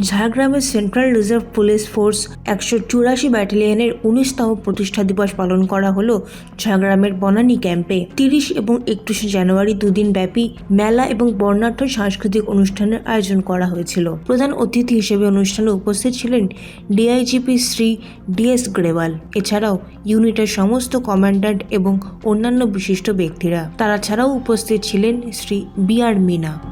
ঝাড়গ্রামের central reserve police force একশো চুরাশি ব্যাটালিয়নের উনিশতম প্রতিষ্ঠা দিবস পালন করা হলো ঝাড়গ্রামের বনানী ক্যাম্পে। তিরিশ এবং একত্রিশে জানুয়ারি দুদিন ব্যাপী মেলা এবং বর্ণাঢ্য সাংস্কৃতিক অনুষ্ঠানের আয়োজন করা হয়েছিল। প্রধান অতিথি হিসেবে অনুষ্ঠানে উপস্থিত ছিলেন ডিআইজিপি শ্রী ডিএস গ্রেওয়াল। এছাড়াও ইউনিটের সমস্ত কমান্ড্যান্ট এবং অন্যান্য বিশিষ্ট ব্যক্তিরা। তারা ছাড়াও উপস্থিত ছিলেন শ্রী বি আর মিনা।